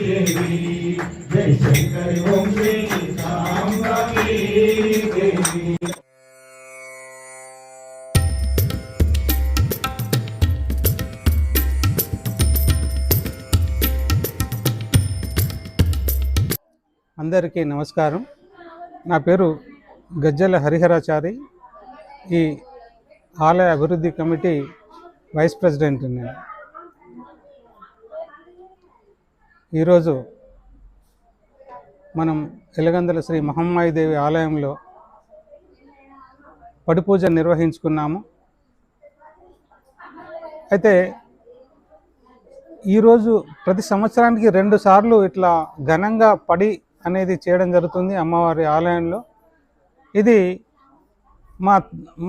జై శంకరి ఓం శ్రీ దేవి అందరికీ నమస్కారం. నా పేరు గజ్జల హరిహరాచారి. ఈ ఆలయ అభివృద్ధి కమిటీ వైస్ ప్రెసిడెంట్ నేను. ఈరోజు మనం ఎలగందల శ్రీ మహమ్మాయిదేవి ఆలయంలో పడి పూజ నిర్వహించుకున్నాము. అయితే ఈరోజు ప్రతి సంవత్సరానికి రెండు సార్లు ఇట్లా ఘనంగా పడి అనేది చేయడం జరుగుతుంది అమ్మవారి ఆలయంలో. ఇది మా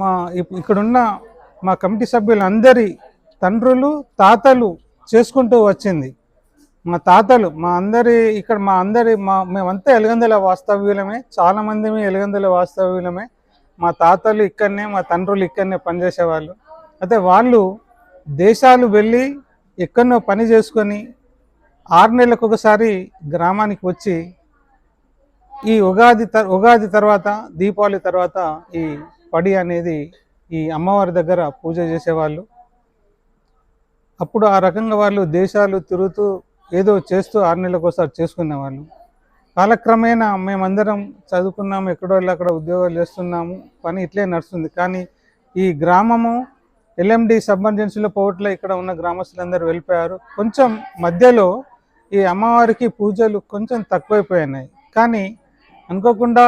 మా ఇక్కడున్న మా కమిటీ సభ్యులందరి తండ్రులు తాతలు చేసుకుంటూ వచ్చింది. మా తాతలు మా అందరి ఇక్కడ మా అందరి మా మేమంతా ఎలుగందల వాస్తవ్యులమే చాలామంది ఎలుగందల వాస్తవ్యులమే. మా తాతలు ఇక్కడనే మా తండ్రులు ఇక్కడనే పనిచేసేవాళ్ళు. అయితే వాళ్ళు దేశాలు వెళ్ళి ఎక్కడనో పని చేసుకొని ఆరు నెలలకు ఒకసారి గ్రామానికి వచ్చి ఈ ఉగాది త ఉగాది తర్వాత దీపావళి తర్వాత ఈ పడి అనేది ఈ అమ్మవారి దగ్గర పూజ చేసేవాళ్ళు. అప్పుడు ఆ రకంగా వాళ్ళు దేశాలు తిరుగుతూ ఏదో చేస్తూ ఆరు నెలలకు ఒకసారి చేసుకునేవాళ్ళం. కాలక్రమేణా మేమందరం చదువుకున్నాము ఎక్కడో వెళ్ళి అక్కడ ఉద్యోగాలు చేస్తున్నాము పని ఇట్లే నడుస్తుంది. కానీ ఈ గ్రామము ఎల్ఎండి సబ్మర్జెన్సీలో పోవట్లో ఇక్కడ ఉన్న గ్రామస్తులందరూ వెళ్ళిపోయారు. కొంచెం మధ్యలో ఈ అమ్మవారికి పూజలు కొంచెం తక్కువైపోయినాయి. కానీ అనుకోకుండా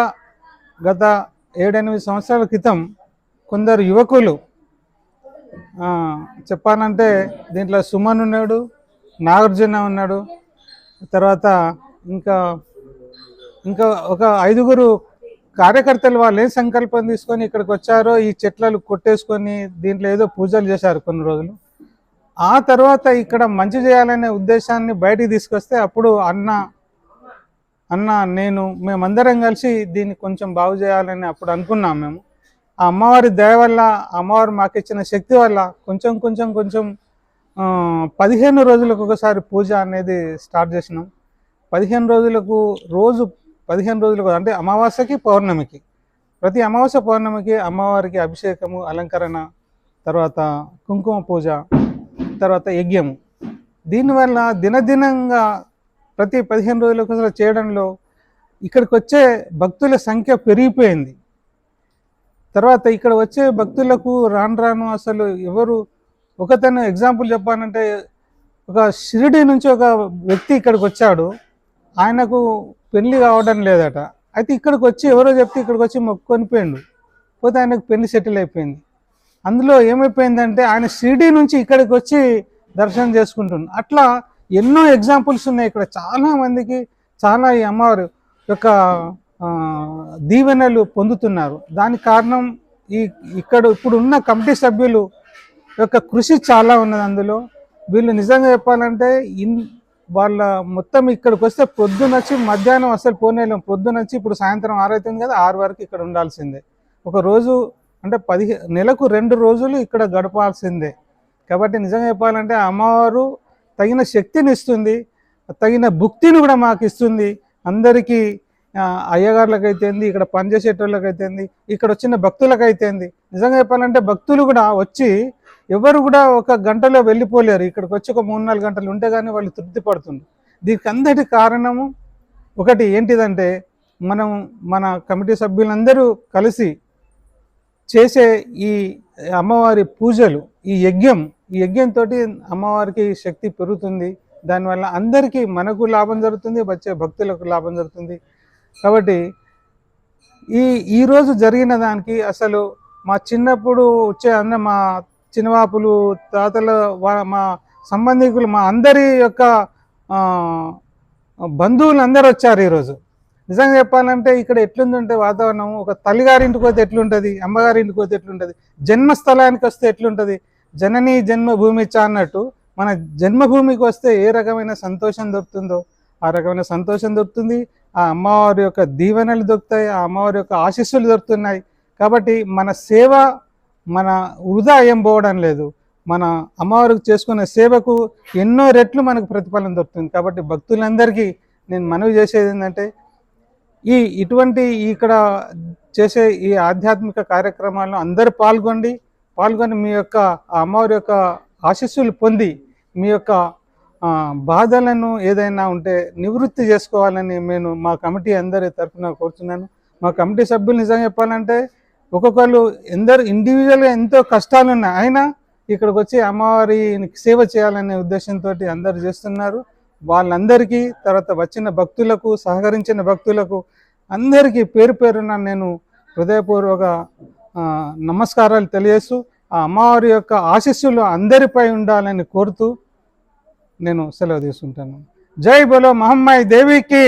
గత ఏడెనిమిది సంవత్సరాల క్రితం కొందరు యువకులు చెప్పానంటే దీంట్లో సుమన్ ఉన్నాడు నాగార్జున ఉన్నాడు. తర్వాత ఇంకా ఇంకా ఒక ఐదుగురు కార్యకర్తలు వాళ్ళు ఏం సంకల్పం తీసుకొని ఇక్కడికి వచ్చారో ఈ చెట్లను కొట్టేసుకొని దీంట్లో ఏదో పూజలు చేశారు కొన్ని రోజులు. ఆ తర్వాత ఇక్కడ మంచి చేయాలనే ఉద్దేశాన్ని బయటికి తీసుకొస్తే అప్పుడు అన్న అన్న నేను మేమందరం కలిసి దీన్ని కొంచెం బాగు చేయాలని అప్పుడు అనుకున్నాం మేము. ఆ అమ్మవారి దయ వల్ల అమ్మవారు మాకు ఇచ్చిన శక్తి వల్ల కొంచెం కొంచెం కొంచెం పదిహేను రోజులకు ఒకసారి పూజ అనేది స్టార్ట్ చేసినాం. పదిహేను రోజులకు రోజు పదిహేను రోజులకు అంటే అమావాస్యకి పౌర్ణమికి. ప్రతి అమావాస్య పౌర్ణమికి అమ్మవారికి అభిషేకము అలంకరణ తర్వాత కుంకుమ పూజ తర్వాత యజ్ఞము. దీనివల్ల దినదినంగా ప్రతి పదిహేను రోజులకు ఒకసారి చేయడంలో ఇక్కడికి వచ్చే భక్తుల సంఖ్య పెరిగిపోయింది. తర్వాత ఇక్కడ వచ్చే భక్తులకు రాను రాను అసలు ఎవరు ఒకతను ఎగ్జాంపుల్ చెప్పానంటే ఒక షిరిడి నుంచి ఒక వ్యక్తి ఇక్కడికి వచ్చాడు. ఆయనకు పెళ్ళి కావడం లేదట. అయితే ఇక్కడికి వచ్చి ఎవరో చెప్తే ఇక్కడికి వచ్చి మొక్కుకొని పోతే ఆయనకు పెళ్ళి సెటిల్ అయిపోయింది. అందులో ఏమైపోయిందంటే ఆయన షిరిడి నుంచి ఇక్కడికి వచ్చి దర్శనం చేసుకుంటుంది అట్లా ఎన్నో ఎగ్జాంపుల్స్ ఉన్నాయి ఇక్కడ. చాలా మందికి చాలా ఈ అమ్మవారు యొక్క దీవెనలు పొందుతున్నారు. దానికి కారణం ఈ ఇక్కడ ఇప్పుడు ఉన్న కమిటీ సభ్యులు యొక్క కృషి చాలా ఉన్నది అందులో. వీళ్ళు నిజంగా చెప్పాలంటే ఇన్ వాళ్ళ మొత్తం ఇక్కడికి వస్తే పొద్దునొచ్చి మధ్యాహ్నం అసలు పోనేలేం పొద్దునొచ్చి ఇప్పుడు సాయంత్రం ఆరు అవుతుంది కదా ఆరు వరకు ఇక్కడ ఉండాల్సిందే. ఒక రోజు అంటే పదిహే నెలకు రెండు రోజులు ఇక్కడ గడపాల్సిందే. కాబట్టి నిజంగా చెప్పాలంటే అమ్మవారు తగిన శక్తిని ఇస్తుంది తగిన భుక్తిని కూడా మాకు ఇస్తుంది. అందరికీ అయ్యగారులకైతేంది ఇక్కడ పనిచేసేటోళ్ళకైతేంది ఇక్కడ వచ్చిన భక్తులకైతేంది. నిజంగా చెప్పాలంటే భక్తులు కూడా వచ్చి ఎవరు కూడా ఒక గంటలో వెళ్ళిపోలేరు. ఇక్కడికి వచ్చి ఒక మూడు నాలుగు గంటలు ఉంటే కానీ వాళ్ళు తృప్తి పడుతుంది దీనికి అందటి కారణము ఒకటి ఏంటిదంటే మనం మన కమిటీ సభ్యులందరూ కలిసి చేసే ఈ అమ్మవారి పూజలు ఈ యజ్ఞం ఈ యజ్ఞంతో అమ్మవారికి శక్తి పెరుగుతుంది. దానివల్ల అందరికీ మనకు లాభం జరుగుతుంది వచ్చే భక్తులకు లాభం జరుగుతుంది. కాబట్టి ఈ ఈరోజు జరిగిన దానికి అసలు మా చిన్నప్పుడు వచ్చే అన్న మా చిన్నవాపులు తాతల మా సంబంధికులు మా అందరి యొక్క బంధువులు అందరు వచ్చారు ఈరోజు. నిజంగా చెప్పాలంటే ఇక్కడ ఎట్లుందంటే వాతావరణం ఒక తల్లిగారింటికి పోతే ఎట్లుంటుంది అమ్మగారింటికి పోతే ఎట్లుంటుంది జన్మస్థలానికి వస్తే ఎట్లుంటుంది జనని జన్మభూమి చ అన్నట్టు మన జన్మభూమికి వస్తే ఏ రకమైన సంతోషం దొరుకుతుందో ఆ రకమైన సంతోషం దొరుకుతుంది ఆ అమ్మవారి యొక్క దీవెనలు దొరుకుతాయి ఆ అమ్మవారి యొక్క ఆశీస్సులు దొరుకుతున్నాయి. కాబట్టి మన సేవ మన వృధా ఏం పోవడం లేదు. మన అమ్మవారికి చేసుకునే సేవకు ఎన్నో రెట్లు మనకు ప్రతిఫలం దొరుకుతుంది. కాబట్టి భక్తులందరికీ నేను మనవి చేసేది ఏంటంటే ఈ ఇటువంటి ఇక్కడ చేసే ఈ ఆధ్యాత్మిక కార్యక్రమాల్లో అందరూ పాల్గొండి పాల్గొని మీ యొక్క ఆ అమ్మవారి యొక్క ఆశీస్సులు పొంది మీ యొక్క బాధలను ఏదైనా ఉంటే నివృత్తి చేసుకోవాలని నేను మా కమిటీ అందరి తరఫున కోరుతున్నాను మా కమిటీ సభ్యులు నిజంగా చెప్పాలంటే ఒక్కొక్కరు ఎందరు ఇండివిజువల్గా ఎంతో కష్టాలు ఉన్నాయి అయినా ఇక్కడికి వచ్చి అమ్మవారిని సేవ చేయాలనే ఉద్దేశంతో అందరు చేస్తున్నారు. వాళ్ళందరికీ తర్వాత వచ్చిన భక్తులకు సహకరించిన భక్తులకు అందరికీ పేరు పేరున నేను హృదయపూర్వక నమస్కారాలు తెలియజేస్తూ ఆ అమ్మవారి యొక్క ఆశీస్సులు అందరిపై ఉండాలని కోరుతూ నేను సెలవు తీసుకుంటాను. జై బలో మహమ్మాయి దేవికి!